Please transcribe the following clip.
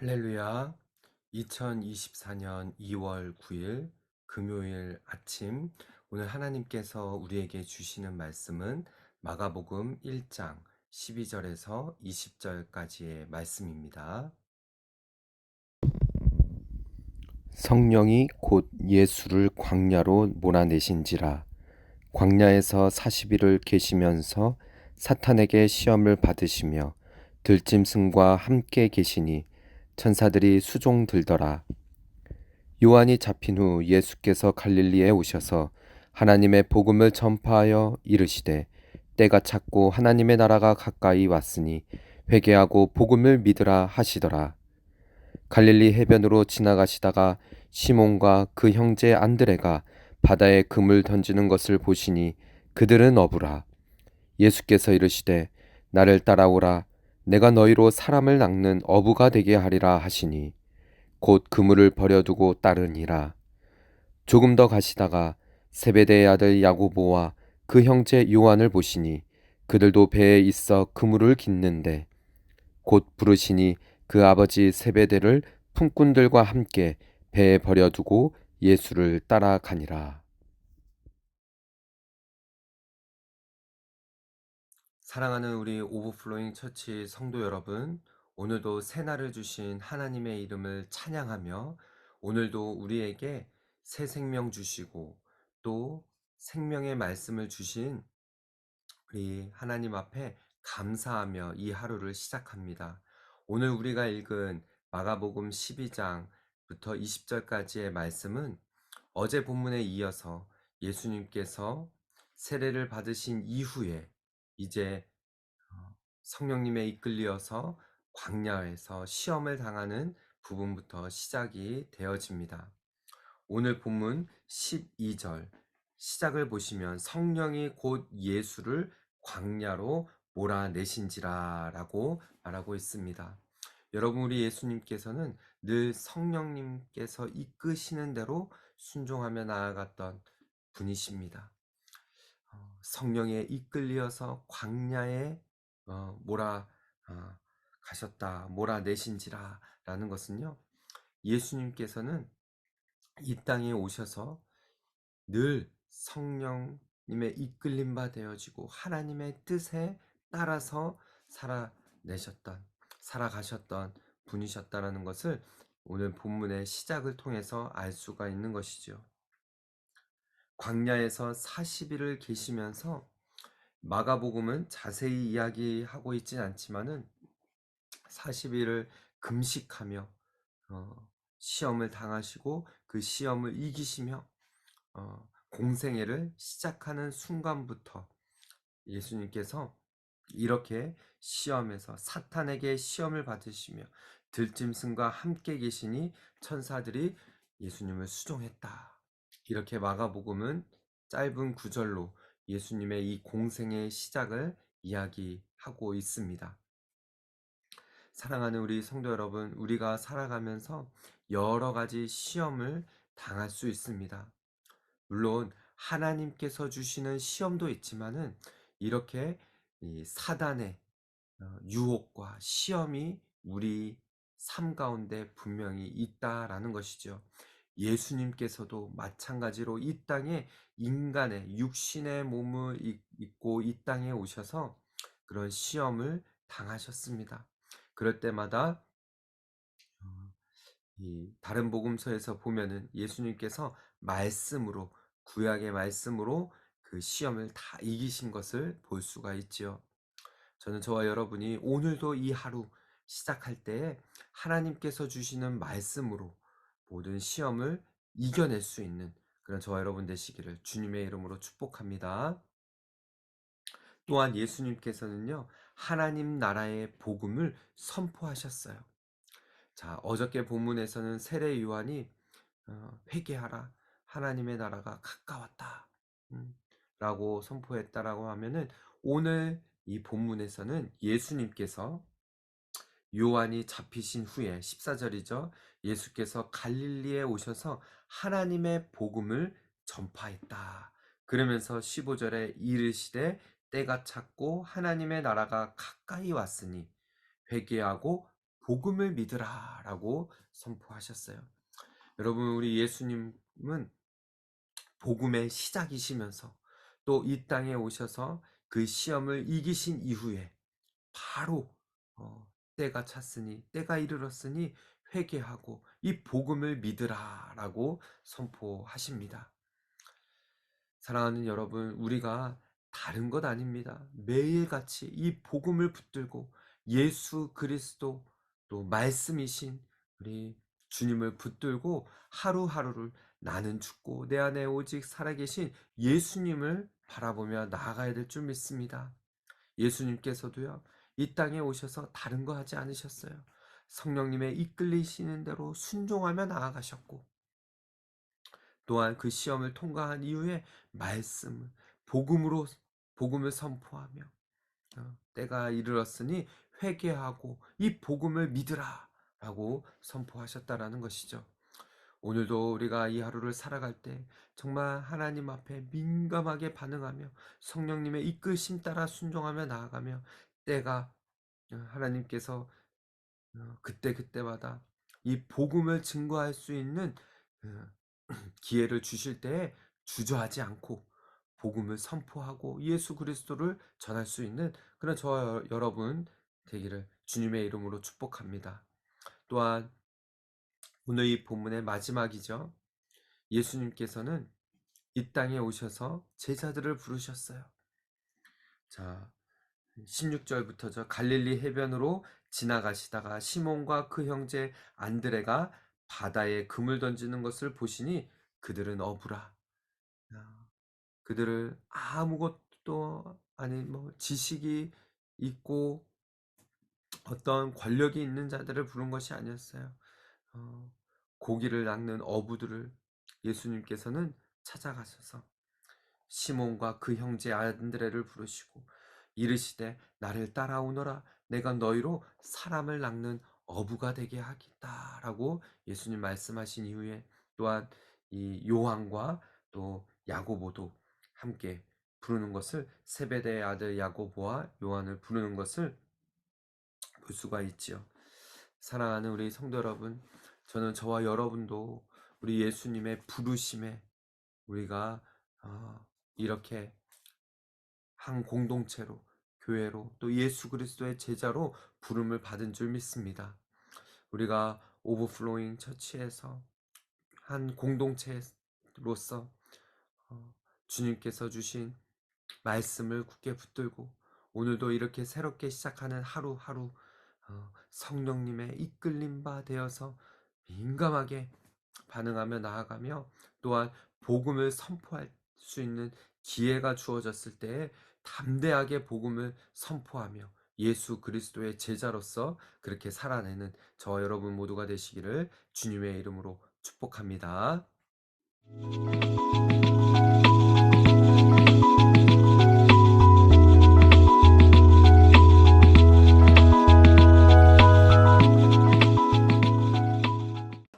할렐루야. 2024년 2월 9일 금요일 아침 오늘 하나님께서 우리에게 주시는 말씀은 마가복음 1장 12절에서 20절까지의 말씀입니다. 성령이 곧 예수를 광야로 몰아내신지라 광야에서 40일을 계시면서 사탄에게 시험을 받으시며 들짐승과 함께 계시니 천사들이 수종 들더라. 요한이 잡힌 후 예수께서 갈릴리에 오셔서 하나님의 복음을 전파하여 이르시되 때가 찼고 하나님의 나라가 가까이 왔으니 회개하고 복음을 믿으라 하시더라. 갈릴리 해변으로 지나가시다가 시몬과 그 형제 안드레가 바다에 금을 던지는 것을 보시니 그들은 어부라. 예수께서 이르시되 나를 따라오라 내가 너희로 사람을 낚는 어부가 되게 하리라 하시니 곧 그물을 버려두고 따르니라. 조금 더 가시다가 세베대의 아들 야고보와 그 형제 요한을 보시니 그들도 배에 있어 그물을 깃는데 곧 부르시니 그 아버지 세베대를 품꾼들과 함께 배에 버려두고 예수를 따라가니라. 사랑하는 우리 오버플로잉 처치 성도 여러분, 오늘도 새날을 주신 하나님의 이름을 찬양하며 오늘도 우리에게 새 생명 주시고 또 생명의 말씀을 주신 우리 하나님 앞에 감사하며 이 하루를 시작합니다. 오늘 우리가 읽은 마가복음 12장부터 20절까지의 말씀은 어제 본문에 이어서 예수님께서 세례를 받으신 이후에 이제 어, 성령님에 이끌려서 광야에서 시험을 당하는 부분부터 시작이 되어집니다. 오늘 본문 12절 시작을 보시면 성령이 곧 예수를 광야로 몰아내신지라 라고 말하고 있습니다. 여러분, 우리 예수님께서는 늘 성령님께서 이끄시는 대로 순종하며 나아갔던 분이십니다. 성령에 이끌려서 광야에 어, 몰아 어, 가셨다, 몰아내신지라 라는 것은요, 예수님께서는 이 땅에 오셔서 늘 성령님의 이끌림 바 되어지고 하나님의 뜻에 따라서 살아내셨던, 살아가셨던 분이셨다라는 것을 오늘 본문의 시작을 통해서 알 수가 있는 것이죠. 광야에서 40일을 계시면서 마가복음은 자세히 이야기하고 있진 않지만은 40일을 금식하며 어, 시험을 당하시고 그 시험을 이기시며 어, 공생애를 시작하는 순간부터 예수님께서 이렇게 시험에서 사탄에게 시험을 받으시며 들짐승과 함께 계시니 천사들이 예수님을 수종했다. 이렇게 마가복음은 짧은 구절로 예수님의 이 공생의 시작을 이야기하고 있습니다. 사랑하는 우리 성도 여러분, 우리가 살아가면서 여러 가지 시험을 당할 수 있습니다. 물론 하나님께서 주시는 시험도 있지만은 이렇게 사단의 어, 유혹과 시험이 우리 삶 가운데 분명히 있다라는 것이죠. 예수님께서도 마찬가지로 이 땅에 인간의 육신의 몸을 입고 이 땅에 오셔서 그런 시험을 당하셨습니다. 그럴 때마다 어, 다른 복음서에서 보면은 예수님께서 말씀으로 구약의 말씀으로 그 시험을 다 이기신 것을 볼 수가 있지요. 저는 저와 여러분이 오늘도 이 하루 시작할 때에 하나님께서 주시는 말씀으로 모든 시험을 이겨낼 수 있는 그런 저와 여러분 되시기를 주님의 이름으로 축복합니다. 또한 예수님께서는요, 하나님 나라의 복음을 선포하셨어요. 자, 어저께 본문에서는 세례 요한이 어, 회개하라. 하나님의 나라가 가까웠다. 음, 라고 선포했다라고 하면은 오늘 이 본문에서는 예수님께서 요한이 잡히신 후에 14절이죠. 예수께서 갈릴리에 오셔서 하나님의 복음을 전파했다. 그러면서 15절에 이르시되 때가 찼고 하나님의 나라가 가까이 왔으니 회개하고 복음을 믿으라라고 선포하셨어요. 여러분 우리 예수님은 복음의 시작이시면서 또 이 땅에 오셔서 그 시험을 이기신 이후에 바로 어, 때가 찼으니 때가 이르렀으니 회개하고 이 복음을 믿으라라고 선포하십니다. 사랑하는 여러분, 우리가 다른 것 아닙니다. 매일같이 이 복음을 붙들고 예수 그리스도 또 말씀이신 우리 주님을 붙들고 하루하루를 나는 죽고 내 안에 오직 살아계신 예수님을 바라보며 나아가야 될 줄 믿습니다. 예수님께서도요, 이 땅에 오셔서 다른 거 하지 않으셨어요. 성령님의 이끌리시는 대로 순종하며 나아가셨고, 또한 그 시험을 통과한 이후에 말씀을, 복음으로, 복음을 선포하며, 어, 때가 이르렀으니 회개하고 이 복음을 믿으라 라고 선포하셨다라는 것이죠. 오늘도 우리가 이 하루를 살아갈 때 정말 하나님 앞에 민감하게 반응하며 성령님의 이끄심 따라 순종하며 나아가며 때가 어, 하나님께서 어, 그때 그때마다 이 복음을 증거할 수 있는 어, 기회를 주실 때에 주저하지 않고 복음을 선포하고 예수 그리스도를 전할 수 있는 그런 저 여러분 되기를 주님의 이름으로 축복합니다. 또한 오늘 이 본문의 마지막이죠. 예수님께서는 이 땅에 오셔서 제자들을 부르셨어요. 자, 16절부터죠. 갈릴리 해변으로 지나가시다가 시몬과 그 형제 안드레가 바다에 금을 던지는 것을 보시니 그들은 어부라. 그들을 아무것도 아니 뭐 지식이 있고 어떤 권력이 있는 자들을 부른 것이 아니었어요. 어, 고기를 낚는 어부들을 예수님께서는 찾아가셔서 시몬과 그 형제 안드레를 부르시고 이르시되 나를 따라오너라 내가 너희로 사람을 낚는 어부가 되게 하겠다라고 예수님 말씀하신 이후에 또한 이 요한과 또 야고보도 함께 부르는 것을 세베대의 아들 야고보와 요한을 부르는 것을 볼 수가 있지요. 사랑하는 우리 성도 여러분, 저는 저와 여러분도 우리 예수님의 부르심에 우리가 어, 이렇게 한 공동체로 교회로 또 예수 그리스도의 제자로 부름을 받은 줄 믿습니다. 우리가 오버플로잉 처치에서 한 공동체로서 어, 주님께서 주신 말씀을 굳게 붙들고 오늘도 이렇게 새롭게 시작하는 하루하루 어, 성령님의 이끌림 바 되어서 민감하게 반응하며 나아가며 또한 복음을 선포할 수 있는 기회가 주어졌을 때에 담대하게 복음을 선포하며 예수 그리스도의 제자로서 그렇게 살아내는 저 여러분 모두가 되시기를 주님의 이름으로 축복합니다.